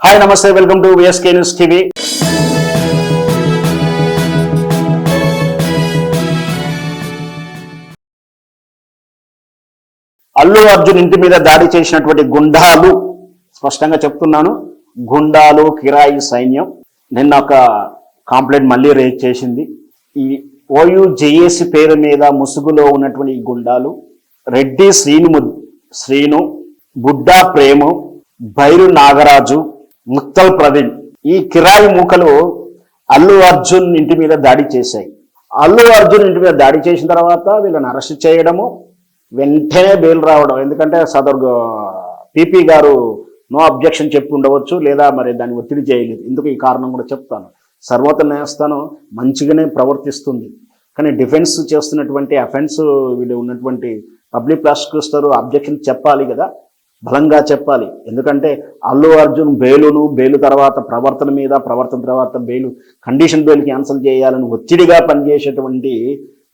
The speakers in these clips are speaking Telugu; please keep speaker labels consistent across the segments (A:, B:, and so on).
A: హాయ్ నమస్తే welcome to VSK news TV Allu Arjun ఇంటి మీద దాడి చేసినటువంటి గుండాలు స్పష్టంగా చెప్తున్నాను గుండాలు కిరాయి సైన్యం. నిన్న ఒక కాంప్లైంట్ మళ్ళీ రేజ్ చేసింది. ఈ ఓయూ జేఏసి పేరు మీద ముసుగులో ఉన్నటువంటి ఈ గుండాలు రెడ్డి శ్రీను శ్రీను బుడ్డా ప్రేము భైరు నాగరాజు ముత్తల్ ప్రవీణ్. ఈ కిరాయి మూకలు అల్లు అర్జున్ ఇంటి మీద దాడి చేశాయి. అల్లు అర్జున్ ఇంటి మీద దాడి చేసిన తర్వాత వీళ్ళని అరెస్ట్ చేయడము వెంటనే బెయిల్ రావడం. ఎందుకంటే సదర్ పీపీ గారు నో అబ్జెక్షన్ చెప్పి ఉండవచ్చు లేదా మరి దాన్ని ఒత్తిడి చేయలేదు. ఎందుకు ఈ కారణం కూడా చెప్తాను. సర్వోత్తర న్యాయస్థానం మంచిగానే ప్రవర్తిస్తుంది. కానీ డిఫెన్స్ చేస్తున్నటువంటి అఫెన్స్ వీళ్ళు ఉన్నటువంటి పబ్లిక్ ప్రాసిక్యూటర్ అబ్జెక్షన్ చెప్పాలి కదా. బలంగా చెప్పాలి. ఎందుకంటే అల్లు అర్జున్ బెయిలును బెయిలు తర్వాత ప్రవర్తన మీద ప్రవర్తన తర్వాత బెయిలు కండిషన్ బెయిల్ క్యాన్సిల్ చేయాలని ఒత్తిడిగా పనిచేసేటువంటి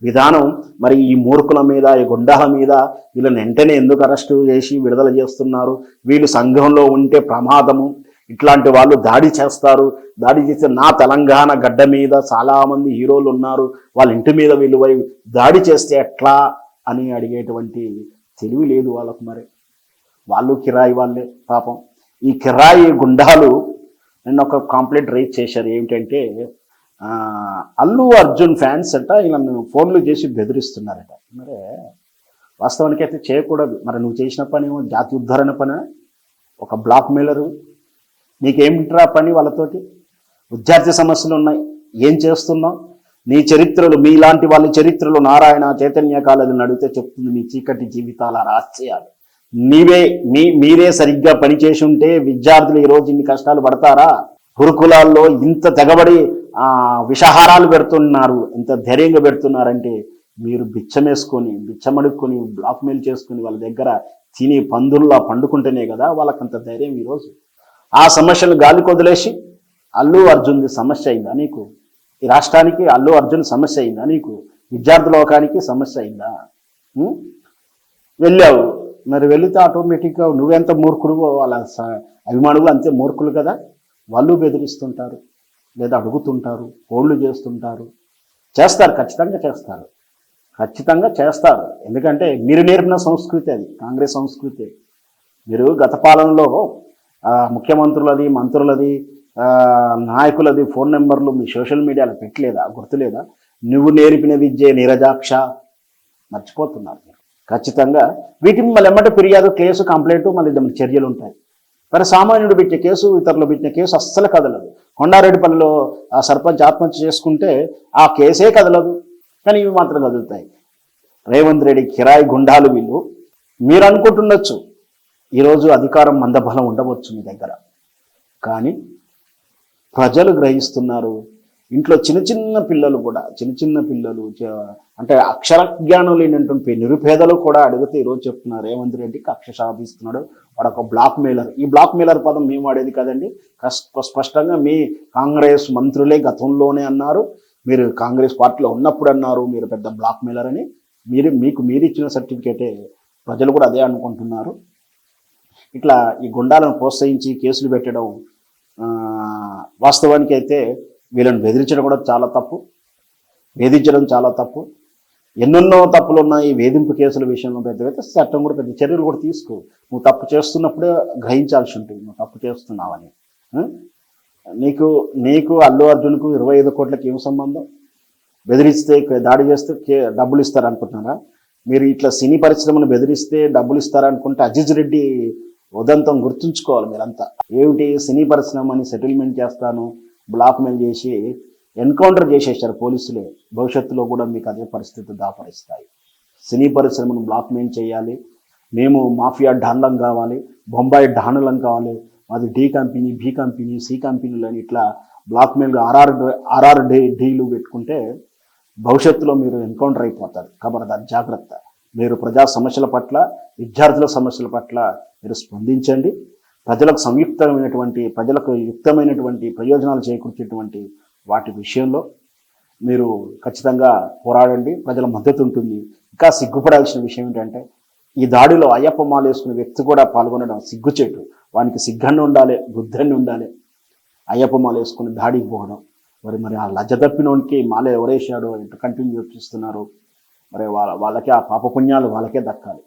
A: విధానం మరి ఈ మూర్ఖుల మీద ఈ గుండాల మీద వీళ్ళని వెంటనే ఎందుకు అరెస్టు చేసి విడుదల చేస్తున్నారు? వీళ్ళు సంఘంలో ఉంటే ప్రమాదము. ఇట్లాంటి వాళ్ళు దాడి చేస్తారు. దాడి చేస్తే నా తెలంగాణ గడ్డ మీద చాలామంది హీరోలు ఉన్నారు. వాళ్ళ ఇంటి మీద వీళ్ళు దాడి చేస్తే ఎట్లా అని అడిగేటువంటి తెలివి లేదు వాళ్ళకు మరి. వాళ్ళు కిరాయి వాళ్ళే పాపం. ఈ కిరాయి గుండాలు నిన్న ఒక కాంప్లైంట్ రైజ్ చేశారు. ఏమిటంటే అల్లు అర్జున్ ఫ్యాన్స్ అంట ఇలా ఫోన్లు చేసి బెదిరిస్తున్నారట. మరి వాస్తవానికి అయితే చేయకూడదు. మరి నువ్వు చేసిన పని ఏమో జాతి ఉద్ధరణ పని? ఒక బ్లాక్ మెయిలరు నీకేమిట్రా పని వాళ్ళతోటి? విద్యార్థి సమస్యలు ఉన్నాయి. ఏం చేస్తున్నావు? నీ చరిత్రలు మీలాంటి వాళ్ళ చరిత్రలు నారాయణ చైతన్య కాలేజీని అడిగితే చెప్తుంది. మీ చీకటి జీవితాల రహస్యాలు. నీవే మీ మీరే సరిగ్గా పనిచేసి ఉంటే విద్యార్థులు ఈరోజు ఇన్ని కష్టాలు పడతారా? గురుకులాల్లో ఇంత తెగబడి ఆ విషహారాలు పెడుతున్నారు ఇంత ధైర్యంగా పెడుతున్నారంటే మీరు బిచ్చమేసుకొని బిచ్చమడుక్కొని బ్లాక్మెయిల్ చేసుకుని చేసుకొని వాళ్ళ దగ్గర తిని పందుల్లా పండుకుంటేనే కదా వాళ్ళకంత ధైర్యం ఈరోజు. ఆ సమస్యలు గాలికి వదిలేసి అల్లు అర్జున్ది సమస్య అయిందా నీకు? ఈ రాష్ట్రానికి అల్లు అర్జున్ సమస్య అయిందా నీకు? విద్యార్థి లోకానికి సమస్య అయిందా? వెళ్ళావు. మరి వెళితే ఆటోమేటిక్గా నువ్వెంత మూర్ఖుడు వాళ్ళ స- అభిమానులు అంతే మూర్ఖులు కదా? వాళ్ళు బెదిరిస్తుంటారు. లేదా అడుగుతుంటారు ఫోన్లు చేస్తుంటారు. చేస్తారు ఖచ్చితంగా చేస్తారు. ఖచ్చితంగా చేస్తారు. ఎందుకంటే మీరు నేర్పిన సంస్కృతి అది కాంగ్రెస్ సంస్కృతి. మీరు గత పాలనలో ముఖ్యమంత్రులది మంత్రులది నాయకులది ఫోన్ నెంబర్లు మీ సోషల్ మీడియాలో పెట్టలేదా? గుర్తులేదా? నువ్వు నేర్పిన విద్య నీరజాక్ష. మర్చిపోతున్నారు ఖచ్చితంగా. వీటిని మళ్ళీ ఎమ్మట ఫిర్యాదు కేసు కంప్లైంట్ మళ్ళీ దాని చర్యలు ఉంటాయి. మరి సామాన్యుడు పెట్టిన కేసు ఇతరులు పెట్టిన కేసు అస్సలు కదలదు. కొండారెడ్డిపల్లిలో ఆ సర్పంచ్ ఆత్మహత్య చేసుకుంటే ఆ కేసే కదలదు. కానీ ఇవి మాత్రం కదులుతాయి. రేవంత్ రెడ్డి కిరాయి గుండాలు వీళ్ళు. మీరు అనుకుంటుండొచ్చు ఈరోజు అధికారం మందబలం ఉండవచ్చు మీ దగ్గర. కానీ ప్రజలు గ్రహిస్తున్నారు ఇంట్లో చిన్న చిన్న పిల్లలు కూడా చిన్న చిన్న పిల్లలు అంటే అక్షర జ్ఞానం లేనటువంటి నిరుపేదలు కూడా అడిగితే ఈరోజు చెప్తున్నారు రేవంత్ రెడ్డికి అక్ష సాధిస్తున్నాడు వాడు ఒక బ్లాక్ మెయిలర్. ఈ బ్లాక్ మెయిలర్ పదం మేము వాడేది కదండి. కష్ట స్పష్టంగా మీ కాంగ్రెస్ మంత్రులే గతంలోనే అన్నారు మీరు కాంగ్రెస్ పార్టీలో ఉన్నప్పుడు అన్నారు మీరు పెద్ద బ్లాక్ మెయిలర్ అని. మీరు మీకు మీరు ఇచ్చిన సర్టిఫికేటే ప్రజలు కూడా అదే అనుకుంటున్నారు. ఇట్లా ఈ గుండాలను ప్రోత్సహించి కేసులు పెట్టడం వాస్తవానికి అయితే వీళ్ళని బెదిరించడం కూడా చాలా తప్పు. వేధించడం చాలా తప్పు. ఎన్నెన్నో తప్పులు ఉన్నాయి వేధింపు కేసుల విషయంలో పెద్ద చట్టం కూడా పెద్ద చర్యలు కూడా తీసుకో. నువ్వు తప్పు చేస్తున్నప్పుడే గ్రహించాల్సి ఉంటుంది. నువ్వు తప్పు చేస్తున్నావని. నీకు నీకు అల్లు అర్జున్కు ఇరవై ఐదు కోట్లకి ఏం సంబంధం? బెదిరిస్తే దాడి చేస్తే కే- డబ్బులు ఇస్తారనుకుంటున్నారా? మీరు ఇట్లా సినీ పరిశ్రమను బెదిరిస్తే డబ్బులు ఇస్తారనుకుంటే అజిజ్ రెడ్డి ఉదంతం గుర్తుంచుకోవాలి మీరంతా. ఏమిటి? సినీ పరిశ్రమని సెటిల్మెంట్ చేస్తాను. బ్లాక్ మెయిల్ చేసి ఎన్కౌంటర్ చేసేసారు పోలీసులే. భవిష్యత్తులో కూడా మీకు అదే పరిస్థితి దాపరిస్తాయి. సినీ పరిశ్రమను బ్లాక్ మెయిల్ చేయాలి. మేము మాఫియా డాన్లం కావాలి బొంబాయి డానులం కావాలి. మాది D company B company C కంపెనీలు అని ఇట్లా blackmail R R R R D deal పెట్టుకుంటే భవిష్యత్తులో మీరు ఎన్కౌంటర్ అయిపోతారు. ఖబర్దార్ జాగ్రత్త. మీరు ప్రజా సమస్యల పట్ల విద్యార్థుల సమస్యల పట్ల మీరు స్పందించండి. ప్రజలకు సంయుక్తమైనటువంటి ప్రజలకు యుక్తమైనటువంటి ప్రయోజనాలు చేకూర్చేటువంటి వాటి విషయంలో మీరు ఖచ్చితంగా పోరాడండి ప్రజల మద్దతు ఉంటుంది. ఇంకా సిగ్గుపడాల్సిన విషయం ఏంటంటే ఈ దాడిలో అయ్యప్ప మాల వేసుకునే వ్యక్తి కూడా పాల్గొనడం సిగ్గుచేటు. వానికి సిగ్గన్న ఉండాలి బుద్ధన్ని ఉండాలి. అయ్యప్ప మాల వేసుకుని దాడికి పోవడం. మరి మరి ఆ లజ్జ తప్పినోనికి మాల ఎవరేసాడు ఎటు కంటిన్యూ చూపిస్తున్నారు మరి వాళ్ళ వాళ్ళకే ఆ పాపపుణ్యాలు వాళ్ళకే దక్కాలి.